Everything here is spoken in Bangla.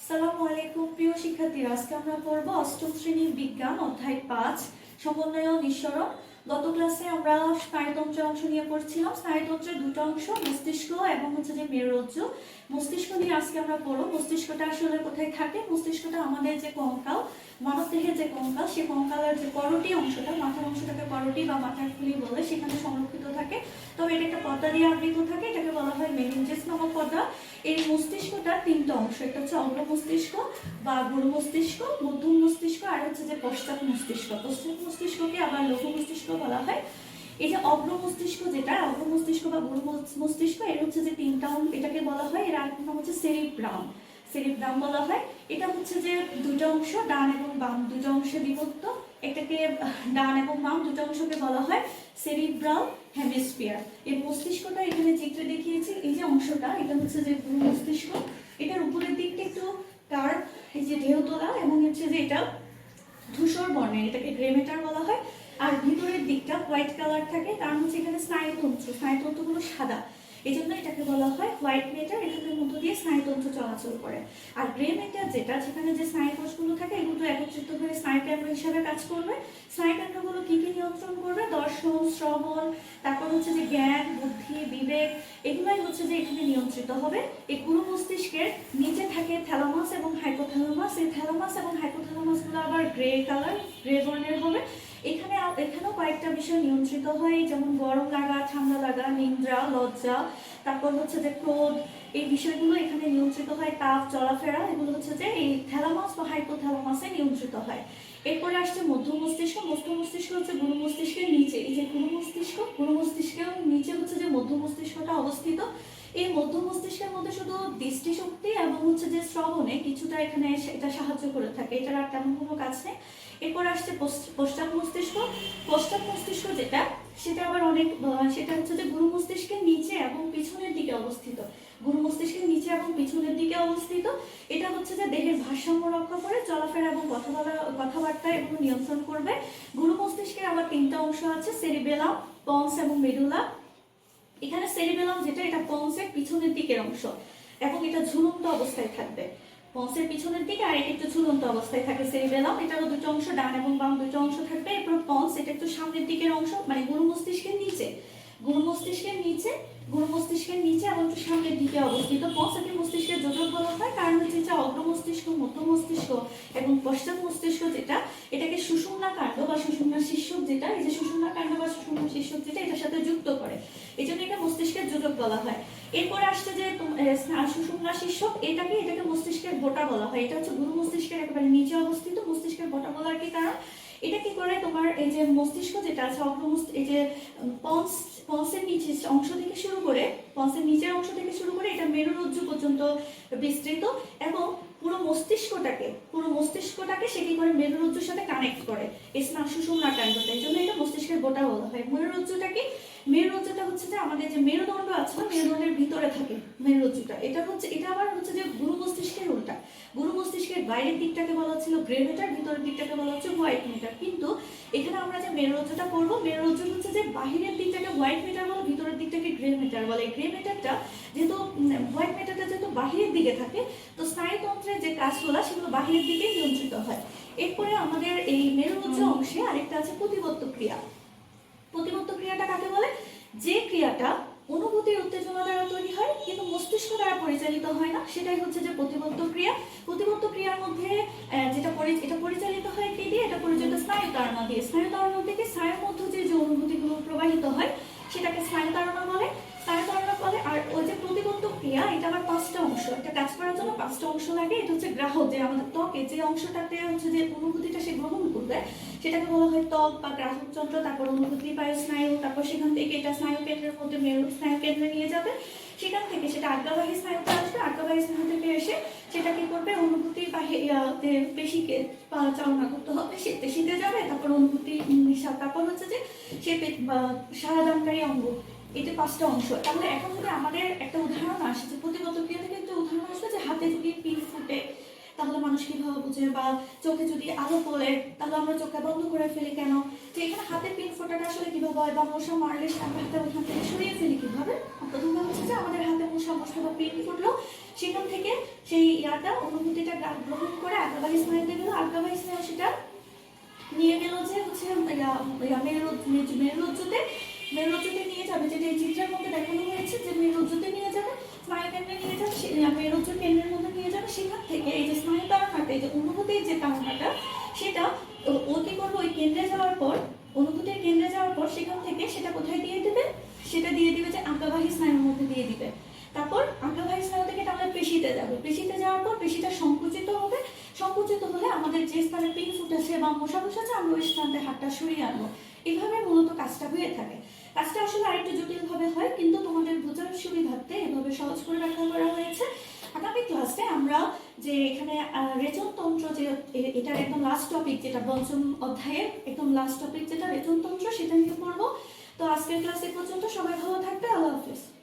আসসালামু আলাইকুম প্রিয় শিক্ষার্থীরা। আজকে আমরা পড়ব অষ্টম শ্রেণির বিজ্ঞান অধ্যায় পাঁচ সমন্বয় নিঃসরণ। গত ক্লাসে আমরা স্নায়ুতন্ত্রের অংশ নিয়ে পড়ছিলাম। স্নায়ুতন্ত্রের দুটো অংশ, মস্তিষ্ক এবং হচ্ছে যে মেরুরজ্জু মস্তিষ্ক নিয়ে আজকে আমরা পড়ব। মস্তিষ্কটা আসলে কোথায় থাকে? মস্তিষ্কটা আমাদের যে কঙ্কাল মানব দেহের যে কঙ্কাল সেই কঙ্কালের যে করটি অংশটা, মাথার অংশটাকে করটি বা মাথার খুলি বলে সেখানে সংরক্ষিত থাকে। তবে এটা একটা পর্দা দিয়ে আবৃত থাকে। এটাকে বলা হয় মেনিনজেস নামক পর্দা এই মস্তিষ্কটার তিনটা অংশ এটা হচ্ছে অগ্র মস্তিষ্ক বা গুরু মস্তিষ্ক, মধ্যম মস্তিষ্ক আর হচ্ছে যে পশ্চাৎ মস্তিষ্ক। পশ্চাৎ মস্তিষ্ককে আবার লঘু মস্তিষ্ক বলা হয়। এই যে অগ্র মস্তিষ্ক যেটা, অগ্র মস্তিষ্ক বা গুরু মস্তিষ্ক এর হচ্ছে যে তিনটা এটাকে বলা হয়, এর আরেকটা নাম হচ্ছে সেরিব্রাম সেরিব্রাম বলা হয়। এটা হচ্ছে যে দুটো অংশ, ডান এবং বাম দুটো অংশে বিভক্ত। এটাকে, ডান এবং বাম দুটো অংশকে বলা হয় সেরিব্রাল হেমিস্ফিয়ার এই মস্তিষ্কটা এখানে চিত্রে দেখিয়েছি, এই যে অংশটা, এটা হচ্ছে যে গুরু মস্তিষ্ক। এটার উপরের দিকটা একটু কার্ভ এই যে ঢেউ তোলা এবং হচ্ছে যে এটা ধূসর বর্ণের, এটাকে গ্রে মেটার বলা হয় আর ভিতরের দিকটা হোয়াইট কালার থাকে কারণ হচ্ছে এখানে স্নায়ুতন্ত্র, স্নায়ুতন্ত্রগুলো সাদা। এই জন্য এটাকে বলা হয় হোয়াইট মেটার এখানের মধ্য দিয়ে স্নায়ুতন্ত্র চলাচল করে। আর গ্রে মেটার যেটা, যেখানে যে স্নায়ুকোষগুলো থাকে, এগুলো একত্রিত হয়ে স্নায়ুকেন্দ্র হিসাবে কাজ করবে। স্নায়ুকেন্দ্রগুলো কি কি নিয়ন্ত্রণ করবে? দর্শন, শ্রবণ, তারপর হচ্ছে যে জ্ঞান, বুদ্ধি, বিবেক, এগুলাই হচ্ছে যে এখানে নিয়ন্ত্রিত হবে। এই গুরু মস্তিষ্কের নিচে থাকে থ্যালামাস এবং হাইপোথ্যালামাস এই থ্যালামাস এবং হাইপোথ্যালামাসগুলো আবার গ্রে কালার গ্রে বর্ণের হবে। এখানেও কয়েকটা বিষয় নিয়ন্ত্রিত হয়, যেমন গরম লাগা, ঠান্ডা লাগা, নিদ্রা, লজ্জা। তারপর হচ্ছে যে ক্রোধ, এই বিষয়গুলো এখানে নিয়ন্ত্রিত হয়, তাপ, চলাফেরা। এগুলো হচ্ছে যে এই থ্যালামাস বা হাইপোথ্যালামাসে নিয়ন্ত্রিত হয়। এরপরে আসছে মধ্য মস্তিষ্ক। মধ্য মস্তিষ্ক হচ্ছে গুরু মস্তিষ্কের নিচে। এই যে গুরু মস্তিষ্ক, গুরু মস্তিষ্কের নিচে হচ্ছে যে মধ্য মস্তিষ্কটা অবস্থিত। এই মধ্য মস্তিষ্কের মধ্যে শুধু দৃষ্টিশক্তি এবং হচ্ছে যে শ্রবণে কিছুটা এখানে এটা সাহায্য করে থাকে। এটার আর তেমন কোনো কাজ নেই। এরপর আসছে পশ্চ- পশ্চাৎ মস্তিষ্ক। পশ্চাৎ মস্তিষ্ক যেটা, সেটা আবার অনেক সেটা হচ্ছে যে গুরু মস্তিষ্কের নিচে এবং পিছনের দিকে অবস্থিত। গুরু মস্তিষ্কের নিচে এবং পিছনের দিকে অবস্থিত। এটা হচ্ছে যে দেহের ভারসাম্য রক্ষা করে, চলাফেরা এবং কথা বলা, কথাবার্তা এবং নিয়ন্ত্রণ করবে। গুরু মস্তিষ্কের আবার তিনটা অংশ আছে সেরিবেলাম পন্স এবং মেডুলা এখানে সেরিবেলাম যেটা, এটা পন্সের পিছনের দিকের অংশ। এবং এটা ঝুলন্ত অবস্থায় থাকবে। পন্সের পিছনের দিকে আর এটা একটু ঝুলন্ত অবস্থায় থাকে সেরিবেলাম এটারও দুটো অংশ, ডান এবং বাম দুটো অংশ থাকবে। এরপর পন্স এটা একটু সামনের দিকের অংশ মানে গুরু মস্তিষ্কের নিচে। গুরু মস্তিষ্কের নিচে, গুরু মস্তিষ্কের নিচে এবং একটু সামনের দিকে অবস্থিত। পশ্চাতে মস্তিষ্কের যোজক বলা হয়। কারণ হচ্ছে যে অগ্র মস্তিষ্ক মধ্য মস্তিষ্ক এবং পশ্চাৎ মস্তিষ্ক যেটা, এটাকে সুষুম্না কাণ্ড বা সুষুম্না শীর্ষক যেটা, এই যে সুষুম্না কাণ্ড বা সুষুম্না শীর্ষক যেটা, এটার সাথে যুক্ত করে। এই জন্য এটা মস্তিষ্কের যোজক বলা হয়। এরপরে আসছে যে সুষুম্না শীর্ষক, এটাকে এটাকে মস্তিষ্কের বোটা বলা হয়। এটা হচ্ছে গুরু মস্তিষ্কের একেবারে নিচে অবস্থিত, মস্তিষ্কের বোটা বলার কি কারণ? এটা কি করে? তোমার এই যে মস্তিষ্ক যেটা আছে, অগ্র মস্ত- এই যে পন্স পন্সের নিচে অংশ থেকে শুরু করে, পন্সের নিচের অংশ থেকে শুরু করে এটা মেরুরজ্জু পর্যন্ত বিস্তৃত এবং পুরো মস্তিষ্কটাকে পুরো মস্তিষ্কটাকে সে কি করে? মেরুরজ্জুর সাথে কানেক্ট করে। এই স্নান সুষুম্না কাণ্ডটা এই জন্য এটা মস্তিষ্কের গোটা বলা হয়। মেরুরজ্জুটা কি মেরুরজ্জুটা হচ্ছে যে আমাদের যে মেরুদণ্ড আছে না, মেরুদণ্ডের ভিতরে থাকে মেরুরজ্জুটা এটা হচ্ছে, এটা আবার হচ্ছে যে গুরু মস্তিষ্কের উল্টা। গুরু মস্তিষ্কের বাইরের দিকটাকে বলা হচ্ছিল গ্রে মেটার ভিতরের দিকটাকে বলা হচ্ছে হোয়াইট মেটার কিন্তু এখানে আমরা যে মেরুরজ্জুটা করব মেরুরজ্জু হচ্ছে যে বাহিরের দিকটাকে হোয়াইট মেটার বলে, ভিতরের দিকটাকে গ্রে মেটার বলে। গ্রে মেটারটা যেহেতু হোয়াইট মেটারটা যেহেতু বাহিরের দিকে থাকে, তো স্নায়ুতন্ত্রের যে কাজগুলো সেগুলো বাহিরের দিকে নিয়ন্ত্রিত হয়। এরপরে আমাদের এই মেরুরজ্জু অংশে আরেকটা আছে প্রতিবত্ত ক্রিয়া। প্রতিবত্ত ক্রিয়াটা কাকে বলে? যে ক্রিয়াটা অনুভূতির উত্তেজনা দ্বারা তৈরি হয়, কিন্তু মস্তিষ্ক দ্বারা পরিচালিত হয় না, সেটাই হচ্ছে যে প্রতিবদ্ধ ক্রিয়া। প্রতিবদ্ধ ক্রিয়ার মধ্যে যেটা এটা পরিচালিত হয় কি দিয়ে? এটা পরিচালিত স্নায়ু তারণা দিয়ে। স্নায়ু তারণা থেকে স্নায়ুর মধ্যে যে যে অনুভূতিগুলো প্রবাহিত হয়, সেটাকে স্নায়ু তারণা বলে। স্নায়ু তারণা বলে, আর ওই যে প্রতিবত্ত ক্রিয়া এটা আবার পাঁচটা অংশ। এটা কাজ করার জন্য পাঁচটা অংশ লাগে। এটা হচ্ছে গ্রাহক, যে আমাদের ত্বকে যে অংশটাতে হচ্ছে যে অনুভূতিটা সে গ্রহণ করবে, সেটাকে বলা হয় ত্বক বা গ্রাহক যন্ত্র তারপর অনুভূতি পায় স্নায়ু, তারপর সেখান থেকে এটা স্নায়ু কেন্দ্রের মধ্যে মেরু স্নায়ু কেন্দ্রে নিয়ে যাবে। সেখান থেকে সেটা আজ্ঞাবাহী স্নায়ুতে আসবে। আজ্ঞাবাহী স্নায়ু থেকে এসে সেটা কি করবে? অনুভূতি বা পেশিকে চালনা করতে হবে, সে পেশিতে যাবে। তারপর অনুভূতি তারপর হচ্ছে যে সে সারাদানকারী অঙ্গ। এটা পাঁচটা অংশ। তাহলে এখন যদি আমাদের একটা উদাহরণ আসে যে প্রতিগত ক্রিয়া থেকে একটা উদাহরণ আসবে যে হাতে যদি পিন ফুটে তাহলে মানুষ কীভাবে বুঝে? বা চোখে যদি আলো পড়ে তাহলে আমরা চোখটা বন্ধ করে ফেলি কেন? তো এখানে হাতে পিন ফোটাটা আসলে কীভাবে হয়? বা মশা মারলে আমরা হাতে ওইখান থেকে সরিয়ে ফেলি কীভাবে? প্রথমে হচ্ছে যে আমাদের হাতে মশা মশা বা পিন ফুটলো সেখান থেকে সেই ইয়াটা অনুভূতিটা গ্রহণ করে আগ্রাবাহী স্নায়ুতে গেল। আগ্রাবাহী স্নায়ু সেটা নিয়ে গেল যে হচ্ছে ইয়া, মেরুরজ্জুতে নিয়ে যাবে, যেটা এই চিত্রের মধ্যে দেখানো হয়েছে, যে মেরুরজ্জুতে নিয়ে যাবে, স্নায়ু কেন্দ্রে নিয়ে যাবে, সে- কেন্দ্রের মধ্যে নিয়ে যাবে, সেখান থেকে এই যে স্নায়ু তাড়নাটা এই যে অনুভূতির যে তাড়নাটা, সেটা অতি করবে, ওই কেন্দ্রে যাওয়ার পর, অনুভূতির কেন্দ্রে যাওয়ার পর সেখান থেকে সেটা কোথায় দিয়ে দিবে? সেটা দিয়ে দিবে যে আজ্ঞাবাহী স্নায়ুর মধ্যে দিয়ে দিবে। তারপর আজ্ঞাবাহী স্নায়ু থেকে তাহলে পেশিতে যাবে। পেশিতে যাওয়ার পর পেশিটা সংকুচিত হবে। সংকুচিত হলে আমাদের যে স্থানে পিন ফুট আছে বা মশা মশা আছে, আমরা ওই স্থানতে হাতটা সরিয়ে আনব। এইভাবে মূলত কাজটা হয়ে থাকে। কাজটা আসলে আরেকটু জটিলভাবে হয়, কিন্তু তোমাদের বোঝার সুবিধার্থে এভাবে সহজ করে ব্যাখ্যা করা হয়েছে। আগামী ক্লাসে আমরা যে এখানে রেচনতন্ত্র যে, এ- এটার একদম লাস্ট টপিক যেটা পঞ্চম অধ্যায়ের একদম লাস্ট টপিক যেটা রেচনতন্ত্র, সেটা নিয়ে পড়ব। তো আজকের ক্লাসে পর্যন্ত সবাই ভালো থাকবে, আল্লাহ হাফিজ।